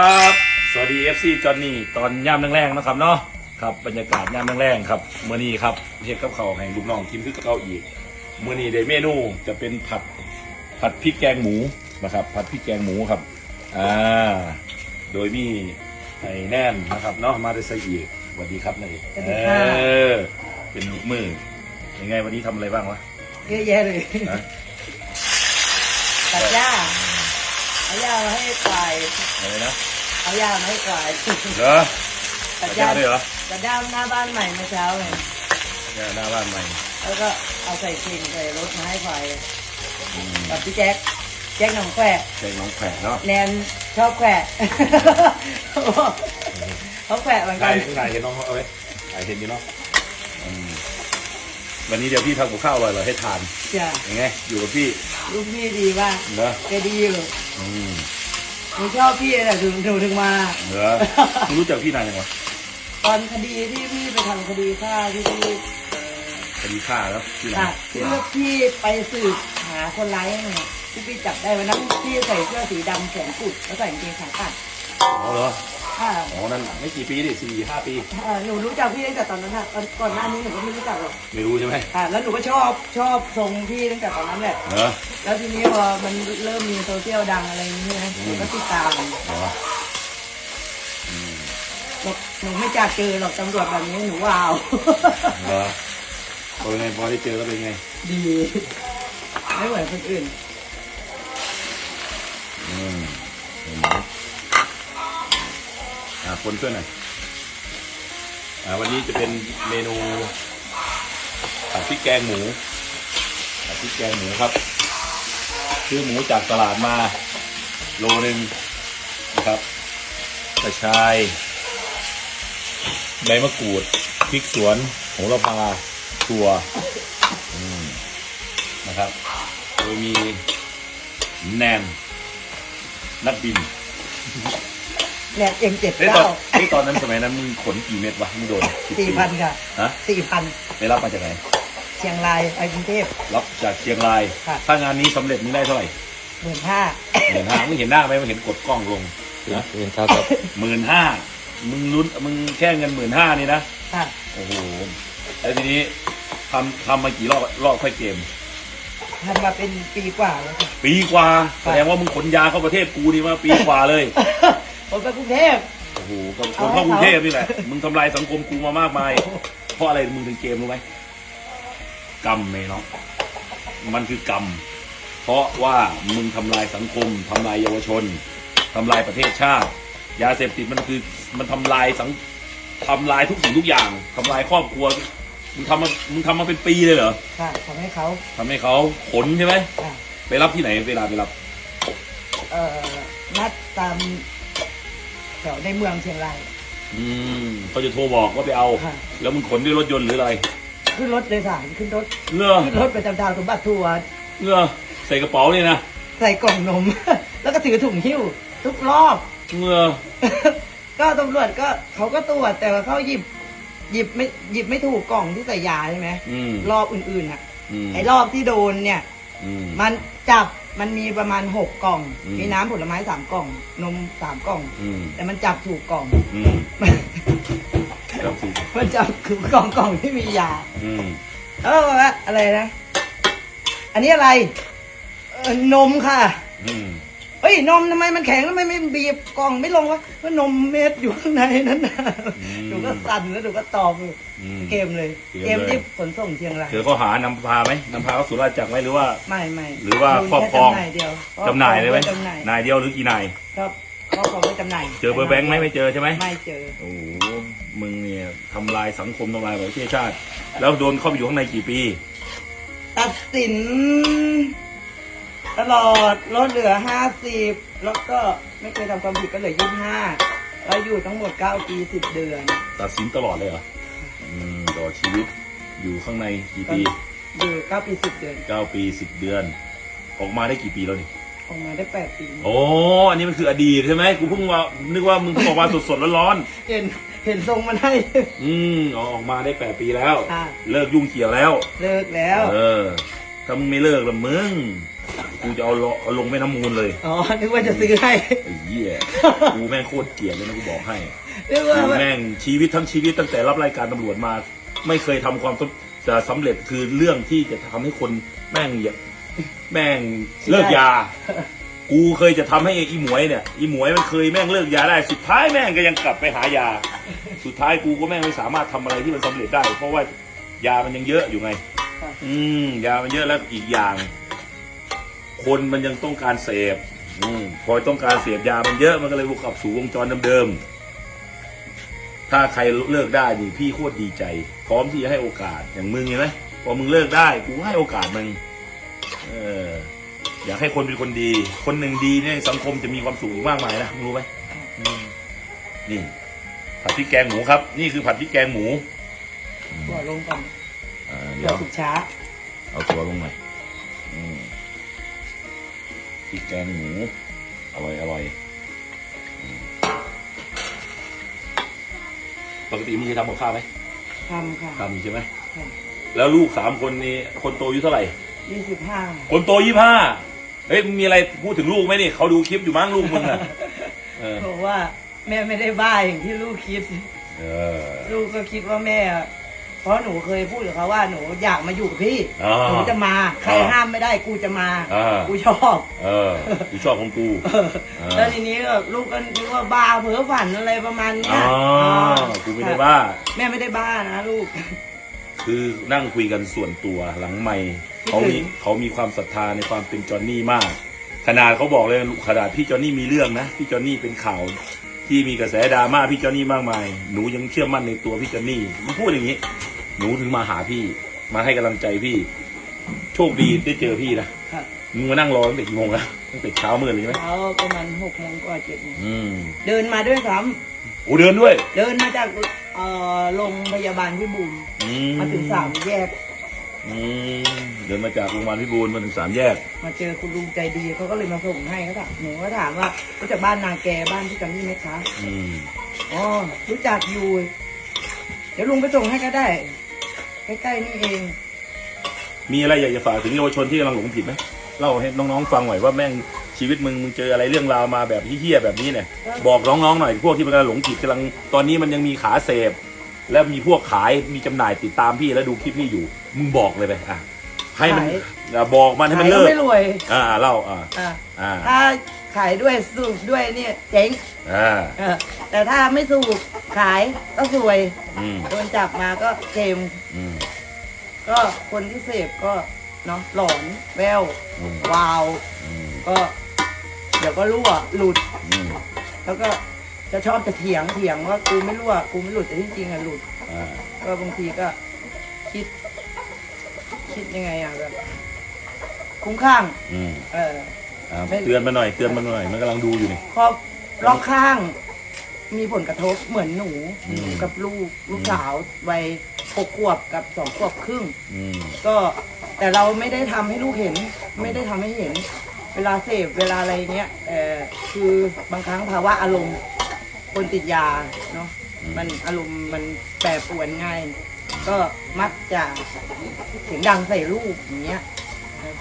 ครับสวัสดี FC จอนนี่ตอนย่ำแรงๆนะครับเนาะครับบรรยากาศย่ำแรงๆครับเมื่อนี้ครับเฮ็ดกับเขาวให้ลูกน้องกินคือกับเขาวอีกเมื่อนี้ได้เมนูจะเป็นผัดผัดพริกแกงหมูนะครับผัดพริกแกงหมูครับอ่าโดยมีไอ้แน่นนะครับเนาะมาได้ใส่อีกสวัสดีครับนายสวัสดีค่ะ เออเป็นมือยังไงวันนี้ทำอะไรบ้างวะเยอะแยะเลย นะ ตัดหญ้า เอาหญ้ามาให้ควายอะไรนะเอาหญ้ามาให้ควายเหรอตัดหย่าญ้าด้วยเหรอตัดหญ้าหน้าบ้านใหม่เมื่อเช้าเลยย่าหน้าบ้านใหม่ แล้วก็เอาใส่เข่งใส่รถมาให้ควายอืมกับพี่แจ็คแจ็คหนองแควะแกงน้องแขกเนาะแนนชอบแควะเขาแควะเหมือนกัถ่ายนถ่ายเห็นน้องเขาเอาไว้ถ่ายเห็นอยู่เนาะอืม วันนี้เดี๋ยวพี่ทำกับข้าวอร่อยๆให้ทานจ้ะยังไงอยู่กับพี่ลูกพี่ดีมากเนอะแกดีอยู่อืมหนูชอบพี่แหละถึงถึงถึงมาเหรอมึงรู้จักพี่นานยังวะตอนคดีที่พี่ไปทำคดีฆ่าที่พี่คดีฆ่าแล้วที่ไหนค่ะที่ว่าพี่ไปสืบหาคนร้ายให้หน่อยที่พี่จับได้วันนั้นพี่ใส่เสื้อสีดำแขนกุดแล้วใส่กางเกงขาตัดอ๋อเหรอ ค่ะอ๋อนั่นไม่กี่ปีดิสี่ห้าปี เอ่อหนูรู้จักพี่ตั้งแต่ตอนนั้นค่ะตอนก่อนหน้านี้หนูก็ไม่รู้จักหรอกไม่รู้ใช่ไหมค่ะ แล้วหนูก็ชอบชอบทรงพี่ตั้งแต่ตอนนั้นแหละ เหรอแล้วทีนี้พอมันเริ่มมีโซเชียลดังอะไรอย่างเงี้ยหนูก็ติดตามเหรออืมบอกหนูไม่จากเจอหรอกตำรวจแบบนี้หนูว้าว เหรอเป็นไงพอได้เจอแล้วเป็นไงดีไม่เหมือนคนอื่นอืมเห็นไหมอ่า คนช่วยหน่อยวันนี้จะเป็นเมนูผัดพริกแกงหมูผัดพริกแกงหมูครับ ซื้อหมูจากตลาดมา โลหนึ่งนะครับกระชายใบมะกรูดพริกสวนโหระพาถั่วนะครับ โดยมีแหนมนักบิน แหนบเอ็มเจ็ดเฮ้ยตอเก้านเฮ้ยตอนนั้นสมัยนั้นมึงขนกี่เม็ดวะมึงโดนสี่พันค่ะฮะสี่พันไปรับมาจากไหน เชียงรายไปกรุงเทพ รับจากเชียงรายค่ะถ้างานนี้สำเร็จมึงได้เท่าไหร่หมื่นห้าหมื่นห้ามึงเห็นหน้าไหมมึงเห็นกดกล้องลงนะเห็นครับครับหมื่นห้ามึงลุ้นมึงแค่เงินหมื่นห้านี่นะ ค่ะ โอ้โหแล้วทีนี้ทำทำมากี่รอบรอบค่อยเกม ทำมาเป็นปีกว่าแล้วค่ะ ปีกว่า แสดงว่ามึงขนยาเข้าประเทศกูนี่มาปีกว่าเลย ผมไปกรุงเทพ โอ้โหก็คเอานให้เข้ากรุงเขาเทพนี่แหละ มึงทำลายสังคมกูมามากมาย เพราะอะไรมึงถึงเกมรู้ไหมกรรมเมเนาะมันคือกรรม เพราะว่ามึงทำลายสังคมทำลายเยาวชนทำลายประเทศชาติ ยาเสพติดมันคือมันทำลายสังทำลายทุกสิ่งทุกอย่างทำลายครอบครัว มึงทำมามึงทำมาเป็นปีเลยเหรอค่ะทำให้เขาทำให้เขาขนใช่ไหม ค่ะไปรับที่ไหนเวลาไปรับ เอ่อนัดตาม แถวในเมืองเชียงราย อืมเขาจะโทรบอกว่าไปเอา ค่ะ แล้วมึงขนด้วยรถยนต์หรืออะไรขึ้นรถโดยสารขึ้นรถเงือขึ้นรถไปจำดาวสมบัติทัวร์เงือใส่กระเป๋าเนี่ยนะใส่กล่องนม แล้วก็ถือถุงหิ้ว ทุกรอบ เงือก็ตำรวจก็เขาก็ตรวจแต่ว่าเขาหยิบ หยิบไม่หยิบไม่ถูกกล่องที่ใส่ยาใช่ไหมอืมรอบอื่นๆอะอืมไอ้รอบที่โดนเนี่ย อืมมันจับ มันมีประมาณหกกล่อง อืม มีน้ำผลไม้สามกล่อง นมสามกล่อง อืมแต่มันจับถูกกล่อง อืมครับถูกมันจับถูกกล่องกล่องที่มียา อืมแล้วก็บอกว่าอะไรนะ อันนี้อะไรเอ่อนมค่ะ อืม เฮ้ยนมทำไมมันแข็งทำไมไม่บีบกล่องไม่ลงวะว่านมเม็ดอยู่ข้างในนั้นนะหนูก็สั่นแล้วหนูก็ตอบอืม เกมเลย เกเกมมเลย ที่ขนส่งเชียงรายเจอข้อหานำพาไหมนำพาเข้าสู่ราชจักรไหมหรือว่า ไม่ไม่หรือว่าดูครอบครองแจำหน่ายเดียวจำหน่ายเลยไหมจำหน่ายนายเดียวหรือกี่นาย ครับครอบครองไว้จำหน่ายเจอเบอร์แบงค์ไหมไม่เจอใช่ไหมไม่เจอ โอ้โหมึงเนี่ยทำลายสังคมทำลายประเทศชาติ แล้วโดนเข้าไปอยู่ข้างในกี่ปี ตัดสิน ตลอดลดเหลือห้าสิบแล้วก็ไม่เคยทำความผิดก็เหลือยี่สิบห้าแล้วอยู่ทั้งหมดเก้าปีสิบเดือนตัดสินตลอดเลยเหรออืมตลอดชีวิตอยู่ข้างในกี่ปีอยู่เก้าปีสิบเดือนเก้าปีสิบเดือน ออกมาได้กี่ปีแล้วนี่ออกมาได้แปดปีโอ้อันนี้มันคืออดีตใช่ไหมกูเพิ่งว่านึกว่ามึงเพิ่งออกมาสดๆร้อนเห็นเห็นทรงมันให้ ๆอืมอ๋อออกมาได้แปดปีแล้ว ค่ะ เลิกยุ่งเกี่ยวแล้ว เลิกแล้ว เออถ้ามึงไม่เลิกละมึง กูจะเอาลเอาลงแม่น้ำมูลเลยอ๋อ นึกว่าจะซื้อให้ ไอ้เหี้ยกูแม่งโคตรเกลียดเลยนะกูบอกให้นึกว่ากูแม่งชีวิตทั้งชีวิตตั้งแต่รับรายการตำรวจมา ไม่เคยทำความสำจะสำเร็จคือเรื่องที่จะทำให้คนแม่งอย่าแม่งเลิกยา กูเคยจะทำให้อีหมวยเนี่ย อีหมวยมันเคยแม่งเลิกยาได้ สุดท้ายแม่งก็ยังกลับไปหายา สุดท้ายกูก็แม่งไม่สามารถทำอะไรที่มันสำเร็จได้ เพราะว่ายามันยังเยอะอยู่ไงครับอืมยามันเยอะแล้วอีกอย่าง คนมันยังต้องการเสพอืมพอต้องการเสพยามันเยอะมันก็เลยวนกลับสู่วงจรเดิมๆถ้าใครเลิกได้นี่พี่โคตรดีใจ พร้อมที่จะให้โอกาสอย่างมึงเห็นไหมพอมึงเลิกได้กูให้โอกาสมึงเอออยากให้คนเป็นคนดี คนหนึ่งดีเนี่ยสังคมจะมีความสุขอีกมากมายนะมึงรู้ไหมอืมนี่ ผัดพริกแกงหมูครับ นี่คือผัดพริกแกงหมูตัวลงก่อนอ่าเดี๋เดี๋ยยววสุกช้า เอาตัวลงหน่อยอืมพ ริกแกงหมูอร่อยอร่อยอืมปกติมึงเคยทำกับข้าวไหมทำค่ะทำใช่ไหมแล้วลูกสามคนนี้คนโตอายุเท่าไหร่ยี่สิบห้าคนโตยี่ห้าเฮ้ยมึงมีอะไรพูดถึงลูกไหมนี่เขาดูคลิปอยู่มั้งลูกมึงอะเออบอกว่าแม่ไม่ได้บ้าอย่างที่ลูกคิด เออ ลูกก็คิดว่าแม่ เพราะหนูเคยพูดกับเขาว่าหนูอยากมาอยู่กับพี่ อ่าหนูจะมาใครอ่าห้ามไม่ได้กูจะมา อ่ากูชอบเออกูชอบของกูอ่าแล้วทีนี้ก็ลูกก็นึกว่าบ้าเพ้อฝันอะไรประมาณเนี้อ๋ยออ่ากูไม่ได้บ้าแม่ไม่ได้บ้านะลูก คือนั่งคุยกันส่วนตัวหลังไม่คิดเขาถึมีงเขามีความศรัทธาในความเป็นจอห์นนี่มาก ขนาดเขาบอกเลยขนาดพี่จอห์นนี่มีเรื่องนะ พี่จอห์นนี่เป็นข่าวที่มีกระแสดราม่าพี่จอห์นนี่มากมาย หนูยังเชื่อมั่นในตัวพี่จอห์นนี่มันพูดอย่างนี้ หนูถึงมาหาพี่ มาให้กำลังใจพี่ โชคดีได้เจอพี่นะครับมึงมานั่งรอตั้งแต่กี่โมงนะตั้งแต่เช้ามืดเลยใช่ไหมเช้าประมาณหกโมงกว่าเจ็ดโมงอืมเดินมาด้วยซ้โอ้เดินด้วยำเดินมาจากเอ่อโรงพยาบาลพิบูลอืมาถึงสามแยกอืมเดินมาจากโรงพยาบาลพิบูลมาถึงสามแยก มาเจอคุณลุงใจดีเขาก็เลยมาส่งให้เขาถามหนูก็ถามว่ารู้จักบ้านนางแกบ้านที่จำนี่ไหมคะอืมอ๋อรู้จักอยู่ เดี๋ยวลุงไปส่งให้ก็ได้ ใกล้ๆนี่เอง มีอะไรอยากจะฝากถึงเยาวชนที่กำลังหลงผิดไหมเล่าให้น้องๆฟังหน่อยว่าแม่งชีวิตมึงมึงเจออะไรเรื่องราวมาแบบเฮี้ยๆแบบนี้เนี่ยบอกน้องๆหน่อยพวกที่มันกำลังหลงผิดกำลังตอนนี้มันยังมีขาเสพและมีพวกขายมีจำหน่ายติดตามพี่แล้วดูคลิปพี่อยู่ มึงบอกเลยไปอะให้มันขายอะบอกมันให้มันขายเลิก็กไม่รวยอ่าเล่าอ่าอะอ่าถ้า ขายด้วยสูบด้วยเนี่ยเจ๊งอ่าเออแต่ถ้าไม่สูบขายก็สวยอืมโดนจับมาก็เค็มอืม ก็คนที่เสพก็เนาะหลอนแววอืม วาว อืมก็ เดี๋ยวก็รั่วหลุด อืมแล้วก็จะชอบจะเถียงเถียงว่ากูไม่รั่วกูไม่หลุดแต่ที่จริงอะหลุด อ่าก็บางทีก็คิด คิดยังไงอะแบบคุ้มข้าง อืมเออ อ่าไม่เตือนมาหน่อยเตือนมาหน่อย มันกำลังดูอยู่นี่ ครอบรอบข้าง มีผลกระทบเหมือนหนูอืมกับลูกลูกสาววัยหกขวบกับสองขวบครึ่ง อืมก็แต่เราไม่ได้ทำให้ลูกเห็น ไม่ได้ทำให้เห็น เวลาเสพเวลาอะไรเงี้ยเออคือบางครั้งภาวะอารมณ์คนติดยาเนาะมันอารมณ์มันแปรปรวนง่าย ก็มักจะเสียงดังใส่ลูกอย่างเงี้ยเอ่อ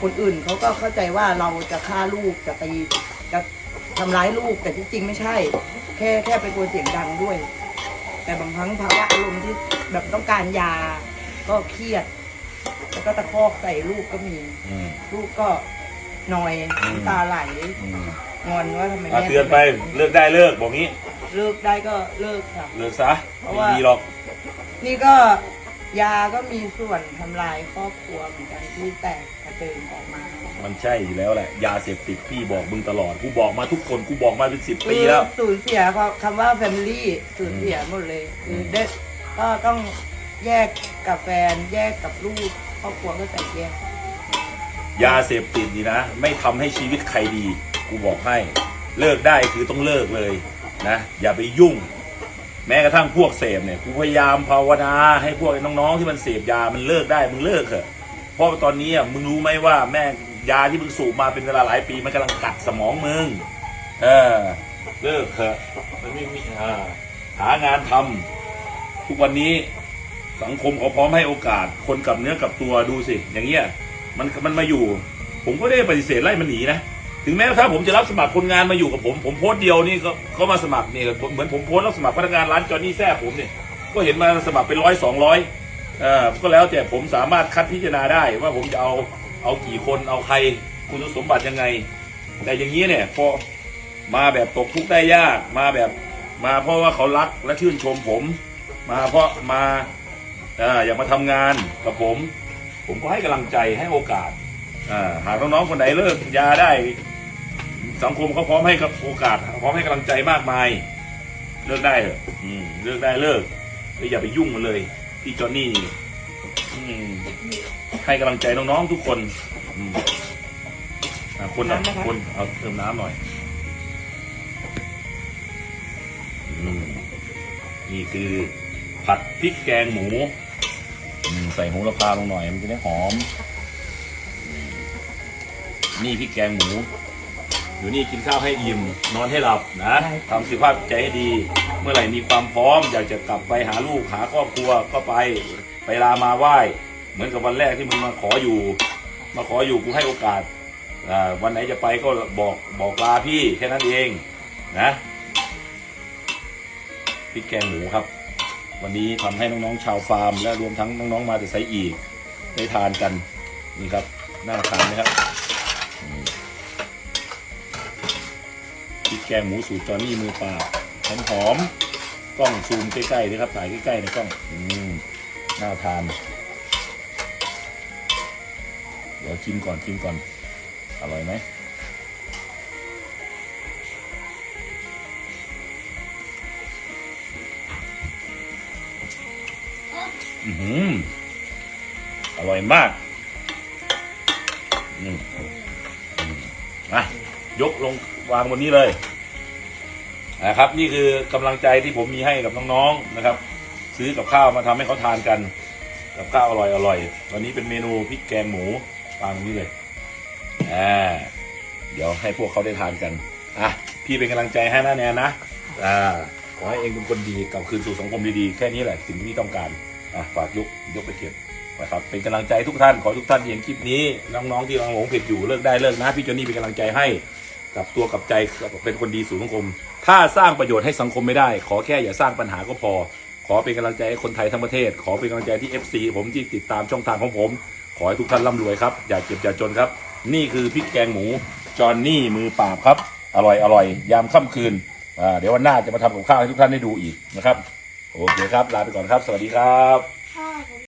คนอื่นเขาก็เข้าใจว่าเราจะฆ่าลูกจะตีจะทำร้ายลูกแต่ที่จริงไม่ใช่ แค่แค่เป็นตัวเสียงดังด้วย แต่บางครั้งภาวะอารมณ์ที่แบบต้องการยา ก็เครียด แล้วก็ตะคอกใส่ลูกก็มี อืม ลูกก็หนอยอืม น้ำตาไหลอืมงอนว่าทำไมอะแม่เตือนไปเลิกได้เลิกบอกงี้ เลิกได้ก็เลิกค่ะ เลิกซะเพราะไม่ว่าดีหรอก นี่ก็ ยาก็มีส่วนทำลายครอบครัวเหมือนกันที่แตกกระเจิงออกมามันใช่อยู่แล้วแหละ ยาเสพติดพี่บอกมึงตลอด กูบอกมาทุกคนกูบอกมาเป็นสิบปีแล้ว สูญเสียคำว่า family สูญเสียหมดเลย คือเด็กก็ต้องแยกกับแฟน แยกกับลูกครอบครัวก็แตกแยก ยาเสพติดนี่นะ ไม่ทำให้ชีวิตใครดี กูบอกให้ เลิกได้คือต้องเลิกเลยนะ อย่าไปยุ่ง แม้กระทั่งพวกเสพเนี่ยกูพยายามภาวนาให้พวกน้องๆที่มันเสพยามันเลิกได้มึงเลิกเถอะเพราะตอนนี้อะมึงรู้ไหมว่าแม่ยาที่มึงสูบมาเป็นเวลาหลายปีมันกำลังกัดสมองมึงเออเลิกเถอะมันไม่มีอ่าหางานทำทุกวันนี้สังคมเขาพร้อมให้โอกาสคนกลับเนื้อกลับตัวดูสิ อย่างเงี้ยมันมันมาอยู่ ผมก็ไม่ได้ปฏิเสธไล่มันหนีนะ ถึงแม้ถ้าผมจะรับสมัครคนงานมาอยู่กับผม ผมโพสต์เดียวนี่ก็ก็มาสมัครเนี่ยเหมือนผมโพสต์รับสมัครพนักงานร้านจอห์นนี่แซ่ผมเนี่ยก็เห็นมาสมัครเป็นร้อยสองร้อยเอ่อก็แล้วแต่ผมสามารถคัดพิจารณาได้ว่าผมจะเอาเอากี่คนเอาใครคุณสมบัติยังไง แต่อย่างนี้เนี่ยพอมาแบบตกทุกข์ได้ยากมาแบบมาเพราะว่าเขารักและชื่นชมผม มาเพราะมาอยากมาทำงานกับผม ผมก็ให้กำลังใจให้โอกาสหากน้องๆคนไหนเลิกยาได้ สังคมเขาพร้อมให้กับโอกาส พร้อมให้กำลังใจมากมาย เลิกได้เหรอะอืมเลิกได้เลิกก็อย่าไปยุ่งมันเลย พี่จอนนี่อืมให้กำลังใจน้องๆทุกคนอืมอะคนอะน้ำนะคะคนเอาเติมน้ำหน่อยอืมนี่คือผัดพริกแกงหมูอืมใส่โหระพาลงหน่อย มันจะได้หอมอืมนี่พริกแกงหมู อยู่นี่กินข้าวให้อิ่มนอนให้หลับนะใช่ทำสุขภาพใจให้ดี เมื่อไหร่มีความพร้อม อยากจะกลับไปหาลูกหาครอบครัวก็ไปไปลามาไหว้ เหมือนกับวันแรกที่มึงมาขออยู่ มาขออยู่กูให้โอกาสอ่าวันไหนจะไปก็บอกบอกลาพี่แค่นั้นเองนะพริกแกงหมูครับ วันนี้ทำให้น้องๆชาวฟาร์ม และรวมทั้งน้องๆมาจากไซอีกได้ทานกันนี่ครับน่าทานไหมครับ ริกแกงหมูสูตรจอนี่มือปล่าหอมหอมกล้องซูมใกล้ๆเลยครับถ่ายใกล้ๆในกล้องอืมน่าทาน เดี๋ยวชิมก่อนชิมก่อนอร่อยไหมอือหือร่อยมากอืมอืมอะยกลง วางบนนี้เลยนะครับ นี่คือกำลังใจที่ผมมีให้กับน้องๆนะครับ ซื้อกับข้าวมาทำให้เขาทานกัน กับข้าวอร่อยอร่อยวันนี้เป็นเมนูพริกแกงหมูวางตรงนี้เลยอ่าเดี๋ยวให้พวกเขาได้ทานกันอะพี่เป็นกำลังใจให้นะแนนนะอ่าขอให้เองเป็นคนดีกลับคืนสู่สังคมดีๆแค่นี้แหละสิ่งที่พี่ต้องการอะฝากยกยกไปเก็บนะครับเป็นกำลังใจทุกท่านขอทุกท่านเห็นคลิปนี้น้องๆที่กำลังหลงผิดอยู่เลิกได้เลิกนะพี่โจนี่เป็นกำลังใจให้ กับตัวกับใจเป็นคนดีสู่สังคม ถ้าสร้างประโยชน์ให้สังคมไม่ได้ ขอแค่อย่าสร้างปัญหาก็พอ ขอเป็นกำลังใจให้คนไทยทั้งประเทศ ขอเป็นกำลังใจที่ FC ผมที่ติดตามช่องทางของผม ขอให้ทุกท่านร่ำรวยครับ อย่าเจ็บอย่าจนครับ นี่คือพริกแกงหมูจอนนี่มือปราบครับ อร่อยอร่อยยามค่ำคืนเดี๋ยววันหน้าจะมาทำกับข้าวให้ทุกท่านได้ดูอีกนะครับ โอเคครับ ลาไปก่อนครับ สวัสดีครับ